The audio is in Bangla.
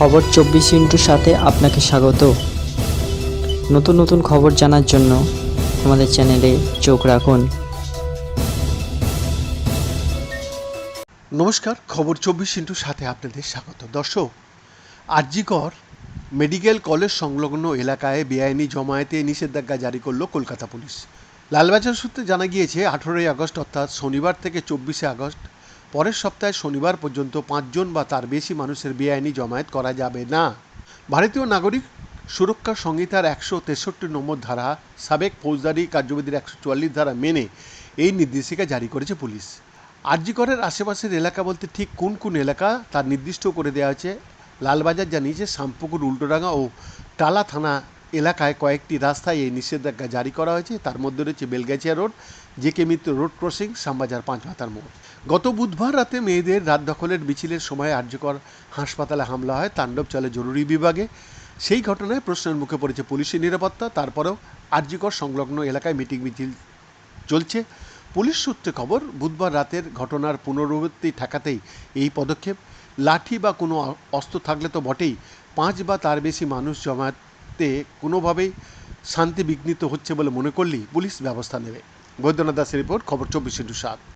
খবর চব্বিশ ইন্টুর সাথে আপনাকে স্বাগত। নতুন নতুন খবর জানার জন্য আমাদের চ্যানেলে চোখ রাখুন। নমস্কার, খবর চব্বিশ ইন্টু সাথে আপনাদের স্বাগত। দর্শক, আরজিকর মেডিকেল কলেজ সংলগ্ন এলাকায় বেআইনি জমায়েতে নিষেধাজ্ঞা জারি করল কলকাতা পুলিশ। লালবাজার সূত্রে জানা গিয়েছে, আঠেরোই আগস্ট অর্থাৎ শনিবার থেকে চব্বিশে আগস্ট পরের সপ্তাহে শনিবার পর্যন্ত পাঁচজন বা তার বেশি মানুষের বেআইনি জমায়েত করা যাবে না। ভারতীয় নাগরিক সুরক্ষা সংহিতার একশো তেষট্টি নম্বর ধারা সাবেক ফৌজদারি কার্যবিধির একশো চুয়াল্লিশ ধারা মেনে এই নির্দেশিকা জারি করেছে পুলিশ। আরজিকরের আশেপাশের এলাকা বলতে ঠিক কোন কোন এলাকা তার নির্দিষ্ট করে দেওয়া হয়েছে। লালবাজার জানিয়েছে শামপুকুর উল্টোডাঙ্গা ও টালা থানা এলাকায় কয়েকটি রাস্তায় এই নিষেধাজ্ঞা জারি করা হয়েছে। তার মধ্যে রয়েছে Belgachia road, JK Mitra road crossing, Shyambazar পাঁচ মাথার মোড়। গত বুধবার রাতে মেয়েদের রাত দখলের মিছিলের সময় আর্যকর হাসপাতালে হামলা হয় তাণ্ডব চলে জরুরি বিভাগে। সেই ঘটনায় প্রশ্নের মুখে পড়েছে পুলিশের নিরাপত্তা। তারপরেও আর্যকর সংলগ্ন এলাকায় মিটিং মিছিল চলছে। পুলিশ সূত্রে খবর, বুধবার রাতের ঘটনার পুনরাবৃত্তি ঠেকাতেই এই পদক্ষেপ। লাঠি বা কোনো অস্ত্র থাকলে তো বটেই। পাঁচ বা তার বেশি মানুষ জমাতে কোনোভাবেই শান্তি বিঘ্নিত হচ্ছে বলে মনে করলেই পুলিশ ব্যবস্থা নেবে। বৈদ্যনাথ দাসের রিপোর্ট, খবর চব্বিশ ইন্টু সাত।